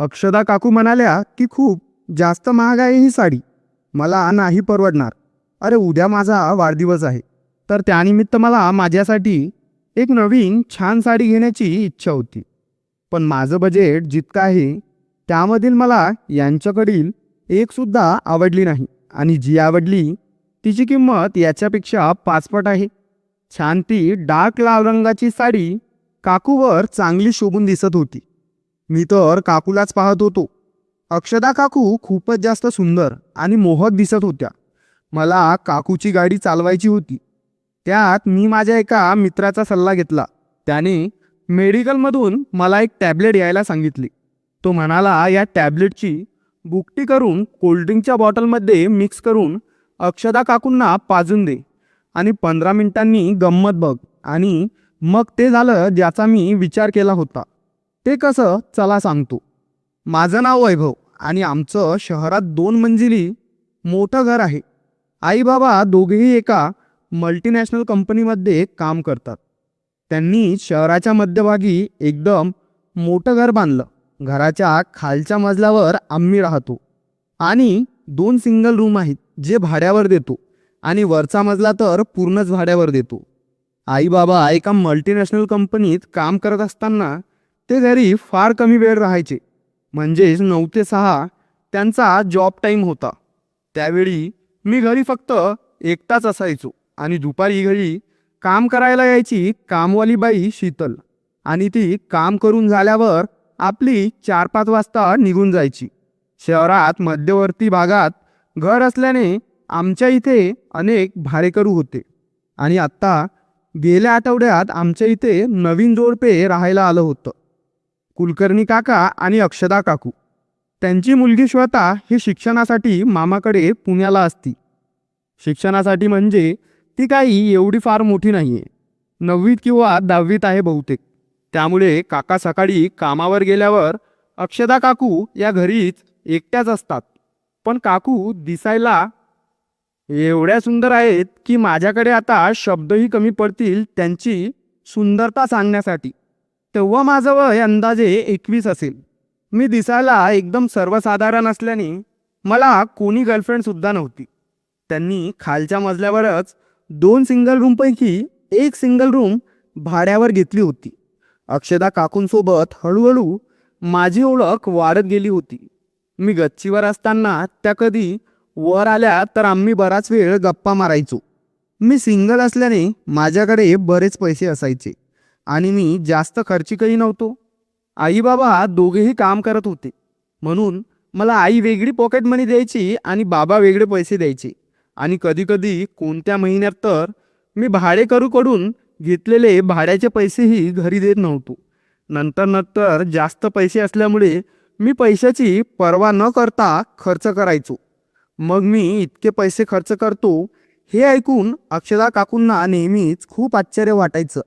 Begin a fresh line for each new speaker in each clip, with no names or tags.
अक्षदा काकू म्हणाल्या की खूप जास्त महाग आहे ही साडी. मला नाही परवडणार. अरे उद्या माझा वाढदिवस आहे. तर त्यानिमित्त मला माझ्यासाठी एक नवीन छान साडी घेण्याची इच्छा होती. पण माझं बजेट जितकं आहे त्यामधील मला यांच्याकडील एकसुद्धा आवडली नाही. आणि जी आवडली तिची किंमत याच्यापेक्षा पाचपट आहे. छान ती डार्क लाल रंगाची साडी काकूवर चांगली शोभून दिसत होती. मी तर काकूलाच पाहत होतो. अक्षदा काकू खूपच जास्त सुंदर आणि मोहक दिसत होत्या. मला काकूची गाडी चालवायची होती. त्यात मी माझ्या एका मित्राचा सल्ला घेतला. त्याने मेडिकलमधून मला एक टॅबलेट यायला सांगितली. तो म्हणाला या टॅबलेटची बुकटी करून कोल्ड्रिंकच्या बॉटलमध्ये मिक्स करून अक्षदा काकूंना पाजून दे आणि पंधरा मिनिटांनी गंमत बघ आणि मग ते झालं ज्याचा मी विचार केला होता. ते कसं? चला सांगतो. माझं नाव वैभव आणि आमचं शहरात दोन मंजिली मोठं घर आहे. आई बाबा दोघेही एका मल्टीनॅशनल कंपनीमध्ये काम करतात. त्यांनी शहराच्या मध्यभागी एकदम मोठं घर बांधलं. घराच्या खालच्या मजल्यावर आम्ही राहतो. आणि दोन सिंगल रूम आहेत जे भाड्यावर देतो आणि वरचा मजला तर पूर्णच भाड्यावर देतो. आई बाबा एका मल्टीनॅशनल कंपनीत काम करत असताना ते घरी फार कमी वेळ राहायचे. म्हणजेच नऊ ते सहा त्यांचा जॉब टाईम होता. त्यावेळी मी घरी फक्त एकटाच असायचो आणि दुपारी घरी काम करायला यायची कामवाली बाई शीतल आणि ती काम करून झाल्यावर आपली चार पाच वाजता निघून जायची. शहरात मध्यवर्ती भागात घर असल्याने आमच्या इथे अनेक भाडेकरू होते आणि आत्ता गेल्या आठवड्यात आमच्या इथे नवीन जोडपे राहायला आलं होतं. कुलकर्णी काका आणि अक्षदा काकू. त्यांची मुलगी श्वेता ही शिक्षणासाठी मामाकडे पुण्याला असती. शिक्षणासाठी म्हणजे ती काही एवढी फार मोठी नाही आहे नववीत किंवा दहावीत आहे बहुतेक. त्यामुळे काका सकाळी कामावर गेल्यावर अक्षदा काकू या घरीच एकट्याच असतात. पण काकू दिसायला एवढ्या सुंदर आहेत की माझ्याकडे आता शब्दही कमी पडतील त्यांची सुंदरता सांगण्यासाठी. तेव्हा माझं वय अंदाजे एकवीस असेल. मी दिसायला एकदम सर्वसाधारण असल्याने मला कोणी गर्लफ्रेंडसुद्धा नव्हती. त्यांनी खालच्या मजल्यावरच दोन सिंगल रूमपैकी एक सिंगल रूम भाड्यावर घेतली होती. अक्षदा काकूंसोबत हळूहळू माझी ओळख वाढत गेली होती. मी गच्चीवर असताना त्या कधी वर आल्या तर आम्ही बराच वेळ गप्पा मारायचो. मी सिंगल असल्याने माझ्याकडे बरेच पैसे असायचे. आणि मी जास्त खर्चिकही नव्हतो. आई बाबा दोघेही काम करत होते. म्हणून मला आई वेगळी पॉकेट मनी द्यायची आणि बाबा वेगळे पैसे द्यायचे. आणि कधीकधी कोणत्या महिन्यात तर मी भाडेकरूकडून घेतलेले भाड्याचे पैसेही घरी देत नव्हतो. नंतर नंतर जास्त पैसे असल्यामुळे मी पैशाची पर्वा न करता खर्च करायचो. मग मी इतके पैसे खर्च करतो हे ऐकून अक्षदा काकूंना नेहमीच खूप आश्चर्य वाटायचं.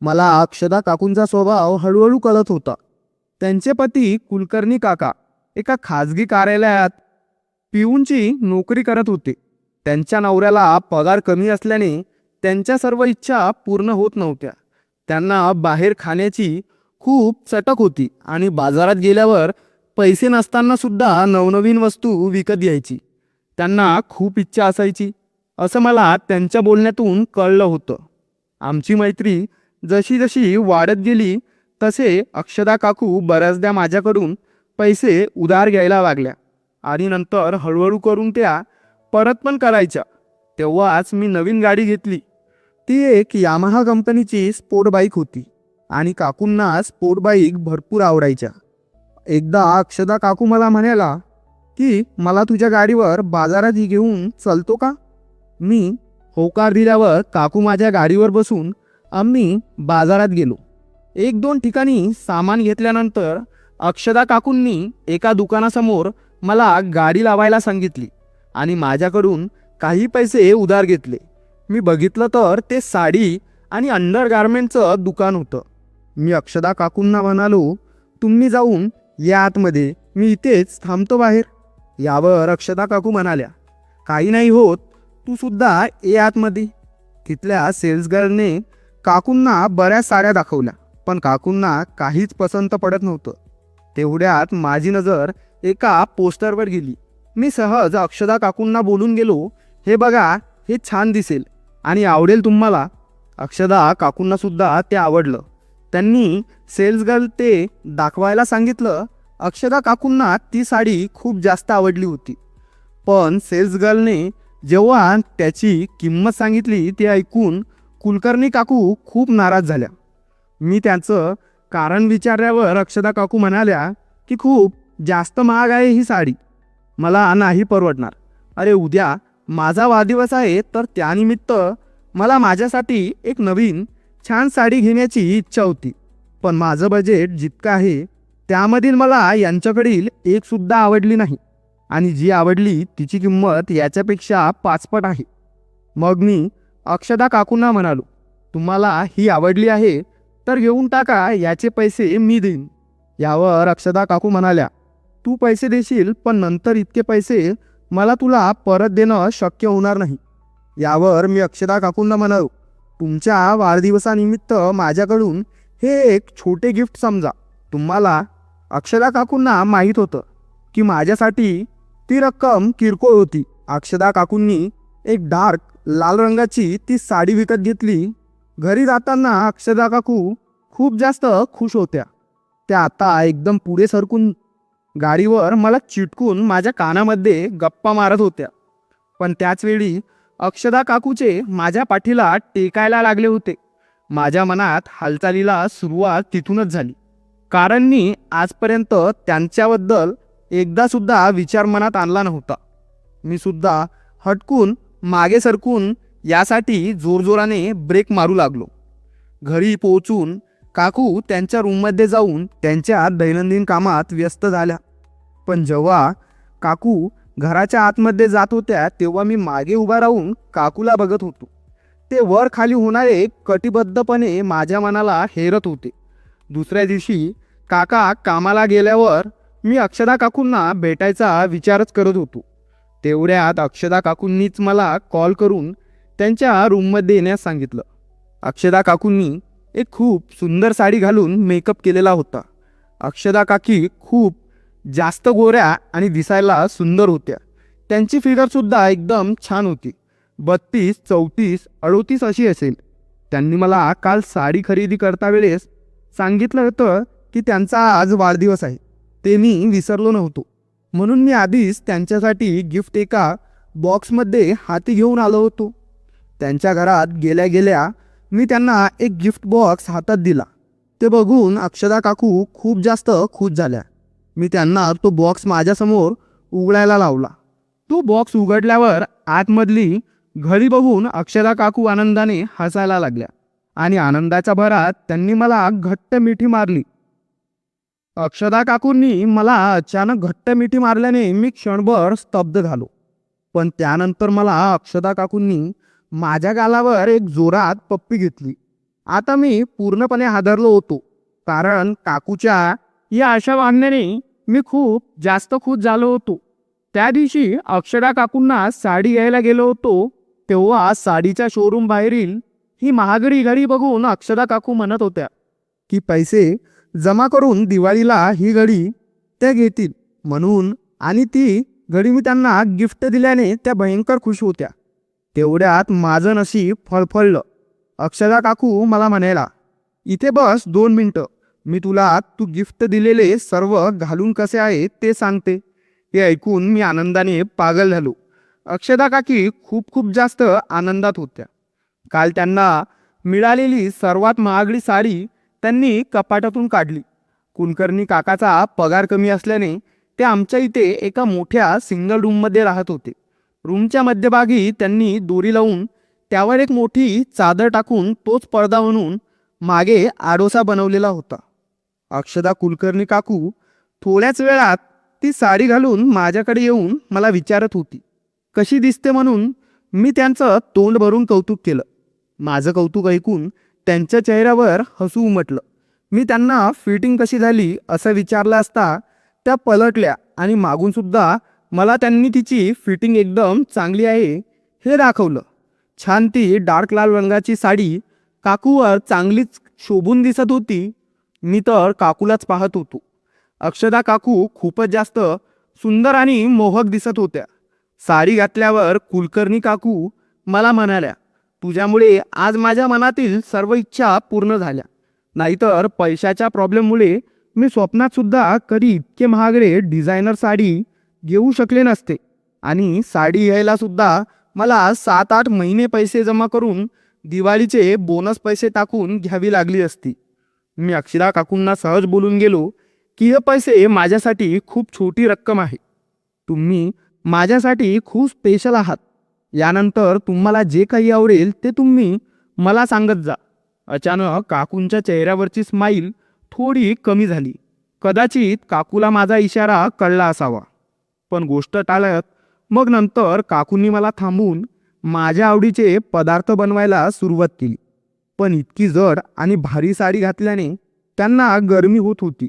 मला अक्षदा काकूंचा स्वभाव हळूहळू कळत होता. त्यांचे पती कुलकर्णी काका एका खाजगी कार्यालयात पिऊनची नोकरी करत होते. त्यांच्या नवऱ्याला पगार कमी असल्याने त्यांच्या सर्व इच्छा पूर्ण होत नव्हत्या. त्यांना बाहेर खाण्याची खूप चटक होती आणि बाजारात गेल्यावर पैसे नसताना सुद्धा नवनवीन वस्तू विकत घ्यायची. त्यांना खूप इच्छा असायची. असं मला त्यांच्या बोलण्यातून कळलं होतं. आमची मैत्री जशी जशी वाढत गेली तसे अक्षदा काकू बऱ्याचदा माझ्याकडून पैसे उधार घ्यायला लागल्या. आणि नंतर हळूहळू करून त्या परत पण करायच्या. तेव्हाच मी नवीन गाडी घेतली. ती एक यामाहा कंपनीची स्पोर्ट बाईक होती. आणि काकूंना स्पोर्ट बाईक भरपूर आवडायच्या. एकदा अक्षदा काकू मला म्हणाला की मला तुझ्या गाडीवर बाजारात घेऊन चलतो का? मी होकार दिल्यावर काकू माझ्या गाडीवर बसून आम्ही बाजारात गेलो. एक दोन ठिकाणी सामान घेतल्यानंतर अक्षदा काकूंनी एका दुकानासमोर मला गाडी लावायला सांगितली आणि माझ्याकडून काही पैसे उधार घेतले. मी बघितलं तर ते साडी आणि अंडरगार्मेंटचं दुकान होतं. मी अक्षदा काकूंना म्हणालो तुम्ही जाऊन या आतमध्ये मी इथेच थांबतो बाहेर. यावर अक्षदा काकू म्हणाल्या काही नाही होत तू सुद्धा ये आतमध्ये. तिथल्या सेल्स गर्लने काकूंना बऱ्याच साऱ्या दाखवल्या पण काकूंना काहीच पसंत पडत नव्हतं. तेवढ्यात माझी नजर एका पोस्टरवर गेली. मी सहज अक्षदा काकूंना बोलून गेलो हे बघा हे छान दिसेल आणि आवडेल तुम्हाला. अक्षदा काकूंना सुद्धा ते आवडलं. त्यांनी सेल्स गर्ल ते दाखवायला सांगितलं अक्षदा काकूंना ती साडी खूप जास्त आवडली होती. पण सेल्स गर्लने जेव्हा त्याची किंमत सांगितली ते ऐकून कुलकर्णी काकू खूप नाराज झाल्या. मी त्याचं कारण विचारल्यावर अक्षदा काकू म्हणाल्या की खूप जास्त महाग आहे ही साडी. मला नाही परवडणार. अरे उद्या माझा वाढदिवस आहे तर त्यानिमित्त मला माझ्यासाठी एक नवीन छान साडी घेण्याची इच्छा होती. पण माझं बजेट जितकं आहे त्यामधील मला यांच्याकडील एकसुद्धा आवडली नाही. आणि जी आवडली तिची किंमत याच्यापेक्षा पाचपट आहे. मग मी अक्षदा काकूंना म्हणालो तुम्हाला ही आवडली आहे तर घेऊन टाका याचे पैसे मी देईन. यावर अक्षदा काकू म्हणाल्या तू पैसे देशील पण नंतर इतके पैसे मला तुला परत देणं शक्य होणार नाही. यावर मी अक्षदा काकूंना म्हणालो तुमच्या वाढदिवसानिमित्त माझ्याकडून हे एक छोटे गिफ्ट समजा. तुम्हाला अक्षदा काकूंना माहीत होतं की माझ्यासाठी ती रक्कम किरकोळ होती. अक्षदा काकूंनी एक डार्क लाल रंगाची ती साडी विकत घेतली. घरी जाताना अक्षदा काकू खूप जास्त खुश होत्या. त्या आता एकदम पुढे सरकून गाडीवर मला चिटकून माझ्या कानामध्ये गप्पा मारत होत्या. पण त्याचवेळी अक्षदा काकूचे माझ्या पाठीला टेकायला लागले होते. माझ्या मनात हालचालीला सुरुवात तिथूनच झाली. कारण मी आजपर्यंत त्यांच्याबद्दल एकदासुद्धा विचार मनात आणला नव्हता. मी सुद्धा हटकून मागे सरकून यासाठी जोरजोराने ब्रेक मारू लागलो. घरी पोहोचून काकू त्यांच्या रूममध्ये जाऊन त्यांच्या दैनंदिन कामात व्यस्त झाल्या. पण जेव्हा काकू घराच्या आतमध्ये जात होत्या तेव्हा मी मागे उभा राहून काकूला बघत होतो. ते वर खाली होणारे कटिबद्धपणे माझ्या मनाला हेरत होते. दुसऱ्या दिवशी काका कामाला गेल्यावर मी अक्षदा काकूंना भेटायचा विचारच करत होतो. तेवढ्यात अक्षदा काकूंनीच मला कॉल करून त्यांच्या रूममध्ये येण्यास सांगितलं. अक्षदा काकूंनी एक खूप सुंदर साडी घालून मेकअप केलेला होता. अक्षदा काकी खूप जास्त गोऱ्या आणि दिसायला सुंदर होत्या. त्यांची फिगरसुद्धा एकदम छान होती. बत्तीस चौतीस अडोतीस अशी असेल. त्यांनी मला काल साडी खरेदी करता वेळेस सांगितलं होतं की त्यांचा आज वाढदिवस आहे. ते मी विसरलो नव्हतो. म्हणून मी आधीच त्यांच्यासाठी गिफ्ट एका बॉक्समध्ये हाती घेऊन आलो होतो. त्यांच्या घरात गेल्या गेल्या मी त्यांना एक गिफ्ट बॉक्स हातात दिला. ते बघून अक्षदा काकू खूप जास्त खुश झाल्या. मी त्यांना तो बॉक्स माझ्यासमोर उघडायला लावला. तो बॉक्स उघडल्यावर आतमधली घडी बघून अक्षदा काकू आनंदाने हसायला लागल्या आणि आनंदाच्या भरात त्यांनी मला घट्ट मिठी मारली. अक्षदा काकूंनी मला अचानक घट्ट मिठी मारल्याने मी क्षणभर स्तब्ध झालो. पण त्यानंतर मला अक्षदा काकूंनी माझ्या गालावर एक जोरात पप्पी घेतली. आता मी पूर्णपणे हादरलो होतो. कारण काकूच्या या अशा वागण्याने मी खूप जास्त खुश झालो होतो. त्या दिवशी अक्षरा काकूंना साडी घ्यायला गेलो होतो तेव्हा साडीच्या शोरूम बाहेरील ही महागडी घडी बघून अक्षरा काकू म्हणत होत्या की पैसे जमा करून दिवाळीला ही घडी त्या घेतील म्हणून आणि ती घडी मी त्यांना गिफ्ट दिल्याने त्या भयंकर खुश होत्या. तेवढ्यात माझं नशीब फळफळलं. अक्षरा काकू मला म्हणायला इथे बस दोन मिनटं. मी तुला तू गिफ्ट दिलेले सर्व घालून कसे आहे ते सांगते. हे ऐकून मी आनंदाने पागल झालो. अक्षदा काकी खूप खूप जास्त आनंदात होत्या. काल त्यांना मिळालेली सर्वात महागडी साडी त्यांनी कपाटातून काढली. कुलकर्णी काकाचा पगार कमी असल्याने ते आमच्या इथे एका मोठ्या सिंगल रूममध्ये राहत होते. रूमच्या मध्यभागी त्यांनी दोरी लावून त्यावर एक मोठी चादर टाकून तोच पडदा म्हणून मागे आडोसा बनवलेला होता. अक्षदा कुलकर्णी काकू थोड्याच वेळात ती साडी घालून माझ्याकडे येऊन मला विचारत होती. कशी दिसते? म्हणून मी त्यांचं तोंड भरून कौतुक केलं. माझं कौतुक ऐकून त्यांच्या चेहऱ्यावर हसू उमटलं. मी त्यांना फिटिंग कशी झाली असं विचारलं असता त्या पलटल्या आणि मागूनसुद्धा मला त्यांनी तिची फिटिंग एकदम चांगली आहे हे दाखवलं. छान ती डार्क लाल रंगाची साडी काकूवर चांगलीच शोभून दिसत होती. मी तर काकूलाच पाहत होतो. अक्षदा काकू खूपच जास्त सुंदर आणि मोहक दिसत होत्या. साडी घातल्यावर कुलकर्णी काकू मला म्हणाल्या तुझ्यामुळे आज माझ्या मनातील सर्व इच्छा पूर्ण झाल्या. नाहीतर पैशाच्या प्रॉब्लेममुळे मी स्वप्नात सुद्धा कधी इतके महागडे डिझायनर साडी घेऊ शकले नसते. आणि साडी घ्यायला सुद्धा मला सात आठ महिने पैसे जमा करून दिवाळीचे बोनस पैसे टाकून घ्यावी लागली असती. मी अक्षरा काकूंना सहज बोलून गेलो की हे पैसे माझ्यासाठी खूप छोटी रक्कम आहे. तुम्ही माझ्यासाठी खूप स्पेशल आहात. यानंतर तुम्हाला जे काही आवडेल ते तुम्ही मला सांगत जा. अचानक काकूंच्या चेहऱ्यावरची स्माईल थोडी कमी झाली. कदाचित काकूला माझा इशारा कळला असावा. पण गोष्ट टाळत मग नंतर काकूंनी मला थांबून माझ्या आवडीचे पदार्थ बनवायला सुरुवात केली. पण इतकी जड आणि भारी साडी घातल्याने त्यांना गरमी होत होती.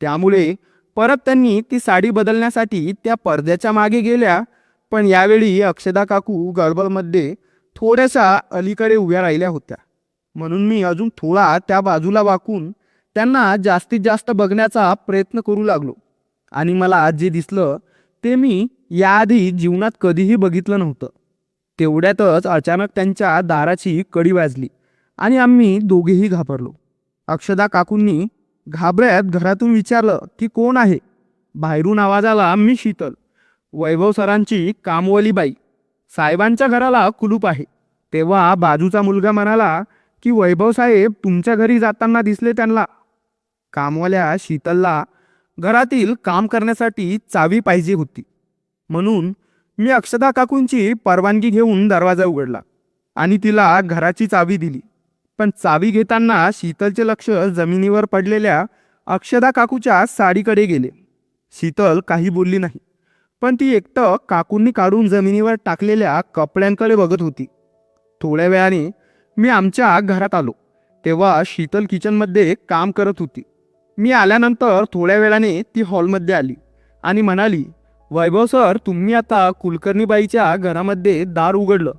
त्यामुळे परत त्यांनी ती साडी बदलण्यासाठी त्या पडद्याच्या मागे गेल्या पण यावेळी अक्षदा काकू गडबडमध्ये थोड्याशा अलीकडे उभ्या राहिल्या होत्या. म्हणून मी अजून थोडा त्या बाजूला वाकून त्यांना जास्तीत जास्त बघण्याचा प्रयत्न करू लागलो. आणि मला जे दिसलं ते मी याआधी जीवनात कधीही बघितलं नव्हतं. तेवढ्यातच अचानक त्यांच्या दाराची कडी वाजली आणि आम्ही दोघेही घाबरलो. अक्षदा काकूंनी घाबऱ्यात घरातून विचारलं की कोण आहे? बाहेरून आवाज आला मी शीतल. वैभव सरांची कामवाली बाई साहेबांच्या घराला कुलूप आहे. तेव्हा बाजूचा मुलगा म्हणाला की वैभव साहेब तुमच्या घरी जाताना दिसले त्यांना. कामवाल्या शीतलला घरातील काम करण्यासाठी चावी पाहिजे होती. म्हणून मी अक्षदा काकूंची परवानगी घेऊन दरवाजा उघडला आणि तिला घराची चावी दिली. पण चावी घेताना शीतलचे लक्ष जमिनीवर पडलेल्या अक्षदा काकूच्या साडीकडे गेले. शीतल काही बोलली नाही. पण ती एकटं काकूंनी काढून जमिनीवर टाकलेल्या कपड्यांकडे बघत होती. थोड्या वेळाने मी आमच्या घरात आलो. तेव्हा शीतल किचनमध्ये काम करत होती. मी आल्यानंतर थोड्या वेळाने ती हॉलमध्ये आली आणि म्हणाली वैभव सर तुम्ही आता कुलकर्णीबाईच्या घरामध्ये दार उघडलं.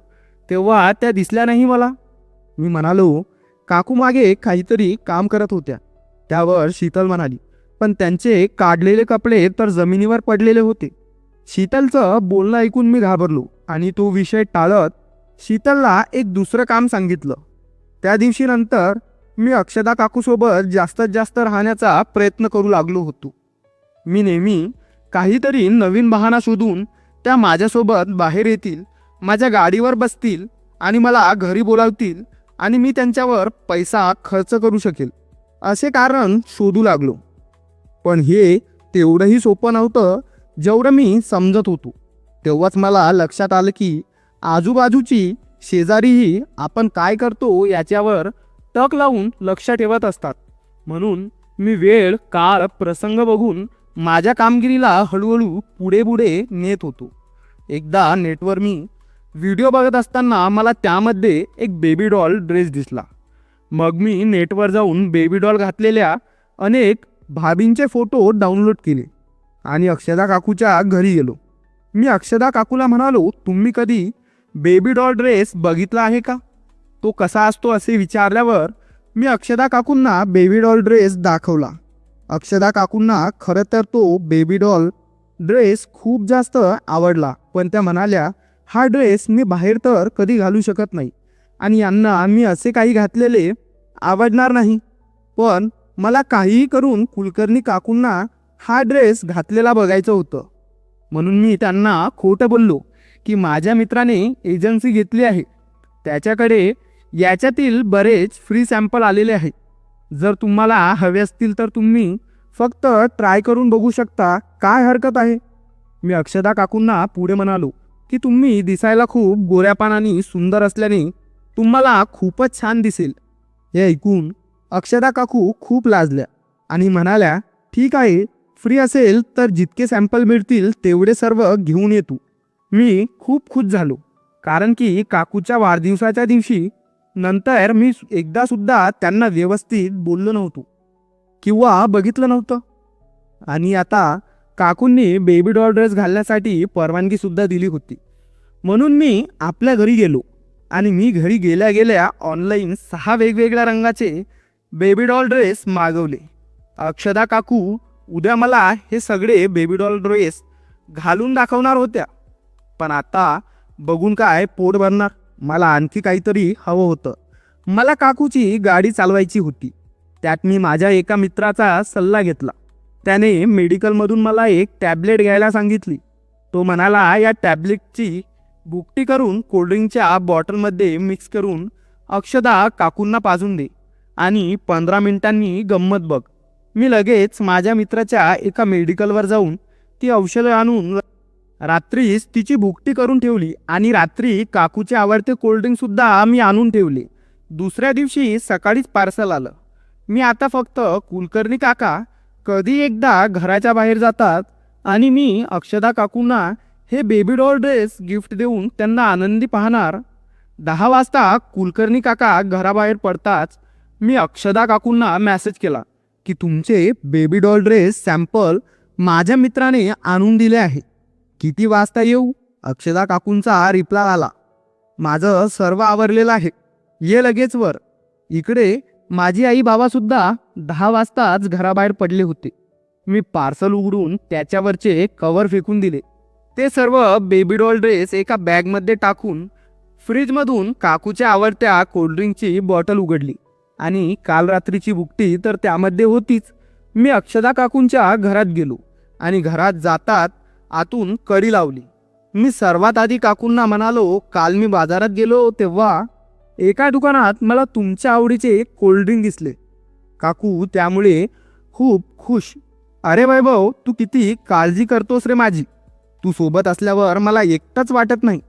तेव्हा त्या दिसल्या नाही मला. मी म्हणालो काकू मागे काहीतरी काम करत होत्या. त्यावर शीतल म्हणाली पण त्यांचे काढलेले कपडे तर जमिनीवर पडलेले होते. शीतलचं बोलणं ऐकून मी घाबरलो आणि तो विषय टाळत शीतलला एक दुसरं काम सांगितलं. त्या दिवशी नंतर मी अक्षदा काकूसोबत जास्तीत जास्त राहण्याचा प्रयत्न करू लागलो होतो. मी नेहमी काहीतरी नवीन बहाणा शोधून त्या माझ्यासोबत बाहेर येतील माझ्या गाडीवर बसतील आणि मला घरी बोलावतील आणि मी त्यांच्यावर पैसा खर्च करू शकेल असे कारण शोधू लागलो. पण हे तेवढंही सोपं नव्हतं जेवढं मी समजत होतो तेव्हाच मला लक्षात आलं की आजूबाजूची शेजारीही आपण काय करतो याच्यावर टक लावून लक्ष ठेवत असतात. म्हणून मी वेळ काळ प्रसंग बघून माझ्या कामगिरीला हळूहळू पुढे पुढे नेत होतो. एकदा नेटवर मी व्हिडिओ बघत असताना मला त्यामध्ये एक बेबी डॉल ड्रेस दिसला. मग मी नेटवर जाऊन बेबी डॉल घातलेल्या अनेक भाबींचे फोटो डाउनलोड केले. आणि अक्षदा काकूच्या घरी गेलो. मी अक्षदा काकूला म्हणालो तुम्ही कधी बेबी डॉल ड्रेस बघितला आहे का? तो कसा असतो असे विचारल्यावर मी अक्षदा काकूंना बेबी डॉल ड्रेस दाखवला. अक्षदा काकूंना खरं तर तो बेबी डॉल ड्रेस खूप जास्त आवडला पण त्या म्हणाल्या हा ड्रेस मी बाहेर तर कधी घालू शकत नाही. आणि यांना मी असे काही घातलेले आवडणार नाही. पण मला काहीही करून कुलकर्णी काकूंना हा ड्रेस घातलेला बघायचं होतं. म्हणून मी त्यांना खोटं बोललो की माझ्या मित्राने एजन्सी घेतली आहे. त्याच्याकडे याच्यातील बरेच फ्री सॅम्पल आलेले आहेत. जर तुम्हाला हवे असतील तर तुम्ही फक्त ट्राय करून बघू शकता काय हरकत आहे. मी अक्षदा काकूंना पुढे म्हणालो की तुम्ही दिसायला खूप गोऱ्यापानाने सुंदर असल्याने तुम्हाला खूपच छान दिसेल. हे ऐकून अक्षदा काकू खूप लाजल्या आणि म्हणाल्या ठीक आहे फ्री असेल तर जितके सॅम्पल मिळतील तेवढे सर्व घेऊन येतो मी खूप खुश झालो. कारण की काकूच्या वाढदिवसाच्या दिवशी नंतर मी एकदासुद्धा त्यांना व्यवस्थित बोललो नव्हतो. किंवा बघितलं नव्हतं. आणि आता काकूंनी बेबी डॉल ड्रेस घालण्यासाठी परवानगीसुद्धा दिली होती. म्हणून मी आपल्या घरी गेलो. आणि मी घरी गेल्या गेल्या ऑनलाईन सहा वेगवेगळ्या रंगाचे बेबी डॉल ड्रेस मागवले. अक्षदा काकू उद्या मला हे सगळे बेबी डॉल ड्रेस घालून दाखवणार होत्या. पण आता बघून काय पोट भरणार? मला आणखी काहीतरी हवं होतं. मला काकूची गाडी चालवायची होती. त्यात मी माझ्या एका मित्राचा सल्ला घेतला. त्याने मेडिकलमधून मला एक टॅबलेट घ्यायला सांगितली. तो म्हणाला या टॅबलेटची बुकटी करून कोल्ड्रिंकच्या बॉटलमध्ये मिक्स करून अक्षदा काकूंना पाजून दे आणि पंधरा मिनिटांनी गंमत बघ. मी लगेच माझ्या मित्राच्या एका मेडिकलवर जाऊन ती औषधं आणून रात्रीच तिची भुकटी करून ठेवली आणि रात्री काकूचे आवडते कोल्ड्रिंकसुद्धा मी आणून ठेवले. दुसऱ्या दिवशी सकाळीच पार्सल आलं. मी आता फक्त कुलकर्णी काका कधी एकदा घराच्या बाहेर जातात आणि मी अक्षदा काकूंना हे बेबी डॉल ड्रेस गिफ्ट देऊन त्यांना आनंदी पाहणार. दहा वाजता कुलकर्णी काका घराबाहेर पडताच मी अक्षदा काकूंना मॅसेज केला. की तुमचे बेबी डॉल ड्रेस सॅम्पल माझ्या मित्राने आणून दिले आहे. किती वाजता येऊ? अक्षदा काकूंचा रिप्लाय आला. माझं सर्व आवरलेलं आहे. ये लगेच वर. इकडे माझी आई बाबासुद्धा दहा वाजताच घराबाहेर पडले होते. मी पार्सल उघडून त्याच्यावरचे कवर फेकून दिले. ते सर्व बेबी डॉल ड्रेस एका बॅगमध्ये टाकून फ्रीजमधून काकूच्या आवडत्या कोल्ड्रिंकची बॉटल उघडली. आणि काल रात्रीची बुकटी तर त्यामध्ये होतीच. मी अक्षदा काकूंच्या घरात गेलो आणि घरात जातात आतून कडी लावली. मी सर्वात आधी काकूंना म्हणालो काल मी बाजारात गेलो तेव्हा एका दुकानात मला तुमच्या आवडीचे कोल्ड्रिंक दिसले. काकू त्यामुळे खूप खुश. अरे वैभव तू किती काळजी करतोस रे माझी. तू सोबत असल्यावर मला एकटंच वाटत नाही.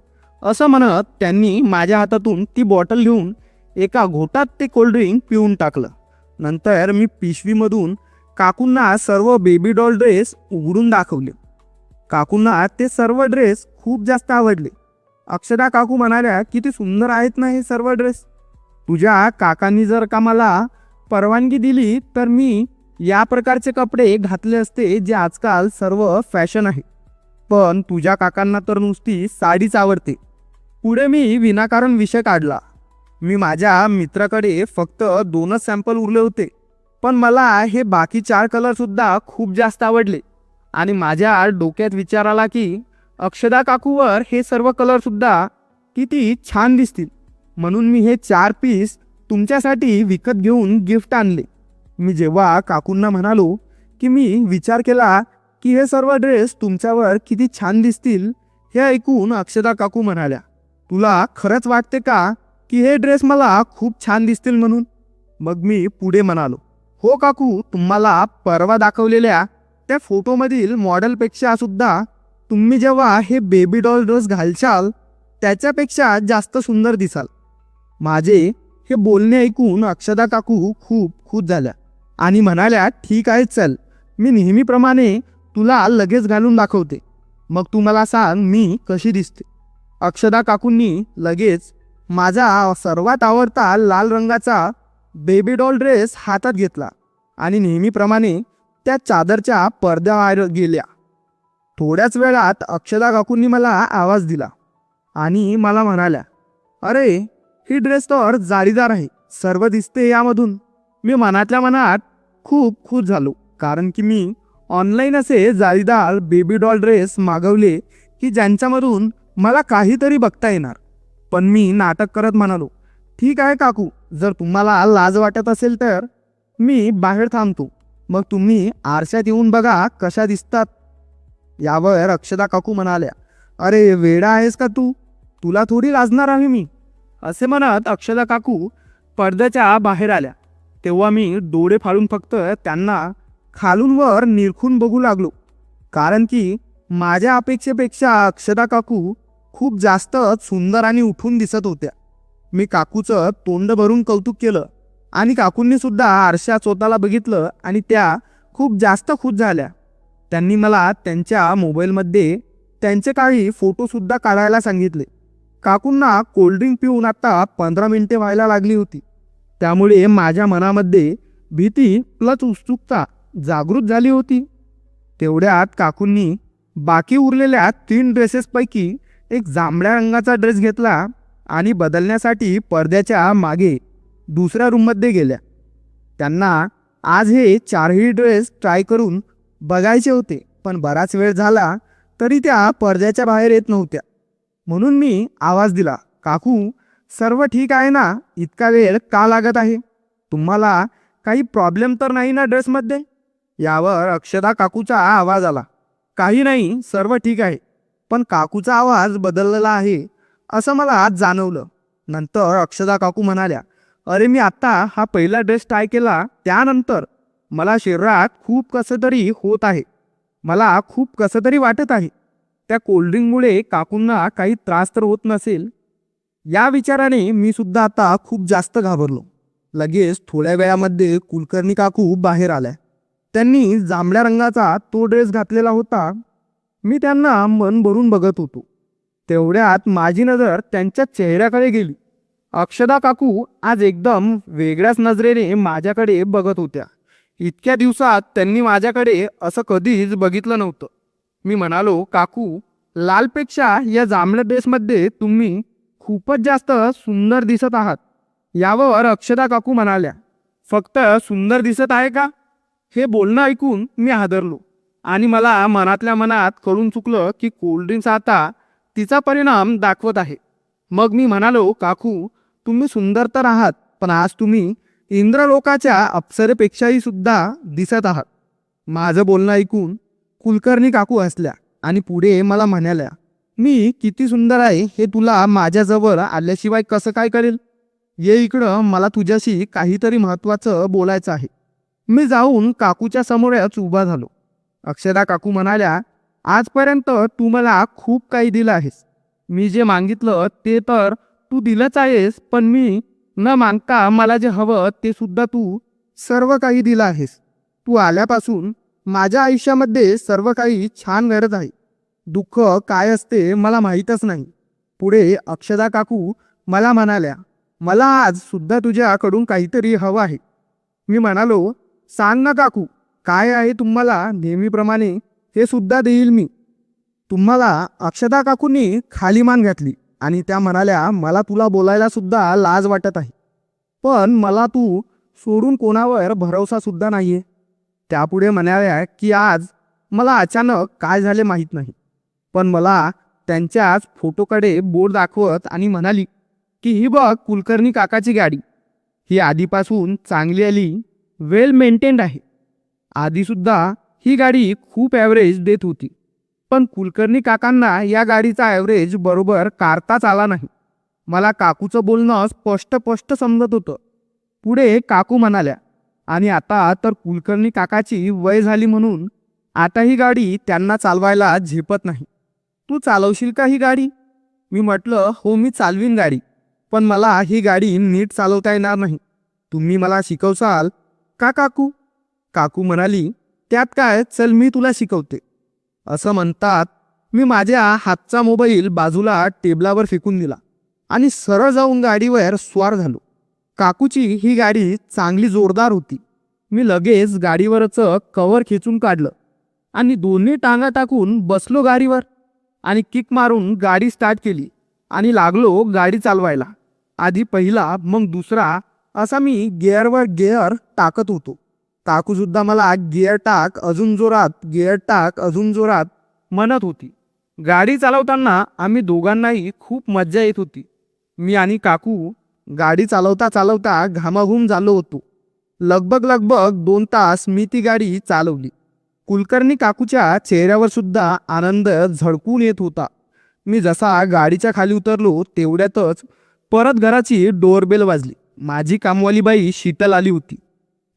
असं म्हणत त्यांनी माझ्या हातातून ती बॉटल घेऊन एका घोटात ते कोल्ड्रिंक पिऊन टाकलं. नंतर मी पिशवीमधून काकूंना सर्व बेबी डॉल ड्रेस उघडून दाखवले. काकूंना ते सर्व ड्रेस खूप जास्त आवडले. अक्षरा काकू म्हणाल्या किती सुंदर आहेत ना हे सर्व ड्रेस तुझ्या काकांनी जर का मला परवानगी दिली तर मी या प्रकारचे कपडे घातले असते जे आजकाल सर्व फॅशन आहे. पण तुझ्या काकांना तर नुसती साडीच आवडते. पुढे मी विनाकारण विषय काढला. मी माझ्या मित्राकडे फक्त दोनच सॅम्पल उरले होते पण मला हे बाकी चार कलरसुद्धा खूप जास्त आवडले. आणि माझ्या डोक्यात विचार आला की अक्षदा काकूवर हे सर्व कलरसुद्धा किती छान दिसतील. म्हणून मी हे चार पीस तुमच्यासाठी विकत घेऊन गिफ्ट आणले. मी जेव्हा काकूंना म्हणालो की मी विचार केला की हे सर्व ड्रेस तुमच्यावर किती छान दिसतील हे ऐकून अक्षदा काकू म्हणाल्या तुला खरंच वाटते का की हे ड्रेस मला खूप छान दिसतील म्हणून. मग मी पुढे म्हणालो हो काकू तुम्हाला परवा दाखवलेल्या त्या फोटोमधील मॉडेलपेक्षा सुद्धा तुम्ही जेव्हा हे बेबी डॉल ड्रेस घालशाल त्याच्यापेक्षा जास्त सुंदर दिसाल. माझे हे बोलणे ऐकून अक्षदा काकू खूप खुश झाल्या आणि म्हणाल्या ठीक आहे चल. मी नेहमीप्रमाणे तुला लगेच घालून दाखवते. मग तू मला सांग मी कशी दिसते. अक्षदा काकूंनी लगेच माझा सर्वात आवडता लाल रंगाचा बेबी डॉल ड्रेस हातात घेतला आणि नेहमीप्रमाणे त्या चादरच्या पडद्यावर गेल्या. थोड्याच वेळात अक्षदा काकूंनी मला आवाज दिला आणि मला म्हणाल्या अरे ही ड्रेस तर जाळीदार आहे. सर्व दिसते यामधून. मी मनातल्या मनात खूप खुश झालो कारण की मी ऑनलाईन असे जाळीदार बेबी डॉल ड्रेस मागवले की ज्यांच्यामधून मला काहीतरी बघता येणार. पण मी नाटक करत म्हणालो ठीक आहे काकू जर तुम्हाला लाज वाटत असेल तर मी बाहेर थांबतो. मग तुम्ही आरशात येऊन बघा कशा दिसतात. यावर अक्षदा काकू म्हणाल्या अरे वेडा आहेस का तू? तुला थोडी लाजणार आहे मी. असे म्हणत अक्षदा काकू पडद्याच्या बाहेर आल्या. तेव्हा मी डोळे फाडून फक्त त्यांना खालून वर निरखून बघू लागलो. कारण की माझ्या अपेक्षेपेक्षा अक्षदा काकू खूप जास्त सुंदर आणि उठून दिसत होत्या. मी काकूचं तोंड भरून कौतुक केलं आणि काकूंनी सुद्धा आरशात स्वतःला बघितलं आणि त्या खूप जास्त खुश झाल्या. त्यांनी मला त्यांच्या मोबाईलमध्ये त्यांचे काही फोटोसुद्धा काढायला सांगितले. काकूंना कोल्ड्रिंक पिऊन आता पंधरा मिनिटे व्हायला लागली होती. त्यामुळे माझ्या मनामध्ये भीती प्लस उत्सुकता जागृत झाली होती. तेवढ्यात काकूंनी बाकी उरलेल्या तीन ड्रेसेसपैकी एक जांभळ्या रंगाचा ड्रेस घेतला आणि बदलण्यासाठी पडद्याच्या मागे दुसऱ्या रूममध्ये गेल्या. त्यांना आज हे चारही ड्रेस ट्राय करून बघायचे होते पण बराच वेळ झाला तरी त्या पडद्याच्या बाहेर येत नव्हत्या. म्हणून मी आवाज दिला काकू सर्व ठीक आहे ना? इतका वेळ का लागत आहे? तुम्हाला काही प्रॉब्लेम तर नाही ना ड्रेसमध्ये यावर अक्षदा काकूचा आवाज आला काही नाही सर्व ठीक आहे. पण काकूचा आवाज बदललेला आहे असं मला आज जाणवलं. नंतर अक्षदा काकू म्हणाल्या अरे मी आत्ता हा पहिला ड्रेस ट्राय केला त्यानंतर मला शरीरात खूप कसं तरी होत आहे. मला खूप कसं तरी वाटत आहे. त्या कोल्ड्रिंकमुळे काकूंना काही त्रास तर होत नसेल. या विचाराने मी सुद्धा आता खूप जास्त घाबरलो. लगेच थोड्या वेळामध्ये कुलकर्णी काकू बाहेर आल्या. त्यांनी जांभळ्या रंगाचा तो ड्रेस घातलेला होता मी त्यांना मन भरून बघत होतो. तेवढ्यात माझी नजर त्यांच्या चेहऱ्याकडे गेली. अक्षदा काकू आज एकदम वेगळ्याच नजरेने माझ्याकडे बघत होत्या. इतक्या दिवसात त्यांनी माझ्याकडे असं कधीच बघितलं नव्हतं. मी म्हणालो काकू लालपेक्षा या जांभळ्या ड्रेसमध्ये तुम्ही खूपच जास्त सुंदर दिसत आहात. यावर अक्षदा काकू म्हणाल्या फक्त सुंदर दिसत आहे का? हे बोलणं ऐकून मी हादरलो. आणि मला मनातल्या मनात कळून चुकलं की कोल्ड्रिंक्स आता तिचा परिणाम दाखवत आहे. मग मी म्हणालो काकू तुम्ही सुंदर तर आहात पण आज तुम्ही इंद्रलोकाच्या अप्सरेपेक्षाही सुद्धा दिसत आहात. माझं बोलणं ऐकून कुलकर्णी काकू हसल्या आणि पुढे मला म्हणाल्या मी किती सुंदर आहे हे तुला माझ्याजवळ आल्याशिवाय कसं काय करेल? ये इकडं मला तुझ्याशी काहीतरी महत्त्वाचं बोलायचं आहे. मी जाऊन काकूच्या समोरच उभा झालो. अक्षदा काकू म्हणाल्या आजपर्यंत तू मला खूप काही दिलं आहेस. मी जे मागितलं ते तर तू दिलंच आहेस पण मी न मागता मला जे हवं ते सुद्धा तू सर्व काही दिलं आहेस. तू आल्यापासून माझ्या आयुष्यामध्ये सर्व काही छान गरज आहे. दुःख काय असते मला माहीतच नाही. पुढे अक्षदा काकू मला म्हणाल्या मला आज सुद्धा तुझ्याकडून काहीतरी हवं आहे. मी म्हणालो सांग ना काकू काय आहे तुम्हाला नेहमीप्रमाणे हे सुद्धा देईल मी. तुम्हाला अक्षदा काकूंनी खाली मान घातली आणि त्या म्हणाल्या मला तुला बोलायला सुद्धा लाज वाटत आहे. पण मला तू सोडून कोणावर भरोसा सुद्धा नाहीये. त्यापुढे म्हणाल्या की आज मला अचानक काय झाले माहीत नाही. पण मला त्यांच्याच फोटोकडे बोर्ड दाखवत आणि म्हणाली की ही बघ कुलकर्णी काकाची गाडी. ही आधीपासून चांगली आली वेल मेंटेन्ड आहे. आधीसुद्धा ही गाडी खूप ॲव्हरेज देत होती. पण कुलकर्णी काकांना या गाडीचा ॲव्हरेज बरोबर काढताच आला नाही. मला काकूचं बोलणं स्पष्ट स्पष्ट समजत होतं. पुढे काकू म्हणाल्या आणि आता तर कुलकर्णी काकाची वय झाली म्हणून आता ही गाडी त्यांना चालवायला झेपत नाही. तू चालवशील का ही गाडी? मी म्हटलं हो मी चालवीन गाडी पण मला ही गाडी नीट चालवता येणार नाही. तुम्ही मला शिकवसाल का काकू? काकू म्हणाली त्यात काय? चल मी तुला शिकवते. असं म्हणतात मी माझ्या हातचा मोबाईल बाजूला टेबलावर फेकून दिला आणि सरळ जाऊन गाडीवर स्वार झालो. काकूची ही गाडी चांगली जोरदार होती. मी लगेच गाडीवरचं कवर खेचून काढलं आणि दोन्ही टांगा टाकून बसलो गाडीवर आणि किक मारून गाडी स्टार्ट केली आणि लागलो गाडी चालवायला. आधी पहिला मग दुसरा असा मी गिअरवर गिअर टाकत होतो. काकूसुद्धा मला गिअर टाक अजून जोरात गिअर टाक अजून जोरात म्हणत होती. गाडी चालवताना आम्ही दोघांनाही खूप मज्जा येत होती. मी आणि काकू गाडी चालवता चालवता घामाघूम झालो होतो. लगभग लगभग दोन तास मी ती गाडी चालवली. कुलकर्णी काकूच्या चेहऱ्यावर सुद्धा आनंद झळकून येत होता. मी जसा गाडीच्या खाली उतरलो तेवढ्यातच परत घराची डोरबेल वाजली. माझी कामवाली बाई शीतल आली होती.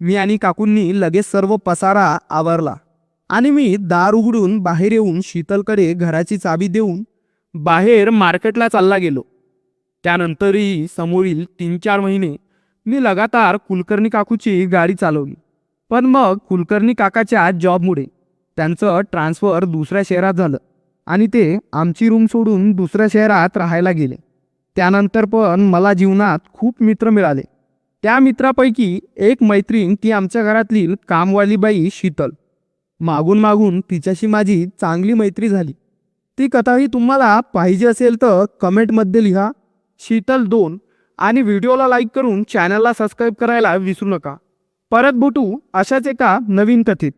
मी आणि काकूंनी लगेच सर्व पसारा आवरला. आणि मी दार उघडून बाहेर येऊन शीतलकडे घराची चाबी देऊन बाहेर मार्केटला चालला गेलो. त्यानंतरही समोरील तीन चार महिने मी लगातार कुलकर्णी काकूची गाडी चालवली. पण मग कुलकर्णी काकाच्या जॉबमुळे त्यांचं ट्रान्सफर दुसऱ्या शहरात झालं आणि ते आमची रूम सोडून दुसऱ्या शहरात राहायला गेले. त्यानंतर पण मला जीवनात खूप मित्र मिळाले. त्या मित्रापैकी एक मैत्रीण ती आमच्या घरातली कामवाली बाई शीतल. मागून मागून तिच्याशी माझी चांगली मैत्री झाली. ती कथाही तुम्हाला पाहिजे असेल तर कमेंटमध्ये लिहा. शीतल दोन आणि व्हिडिओला लाईक करून चॅनलला सबस्क्राईब करायला विसरू नका. परत भेटू अशाच एका नवीन कथेत.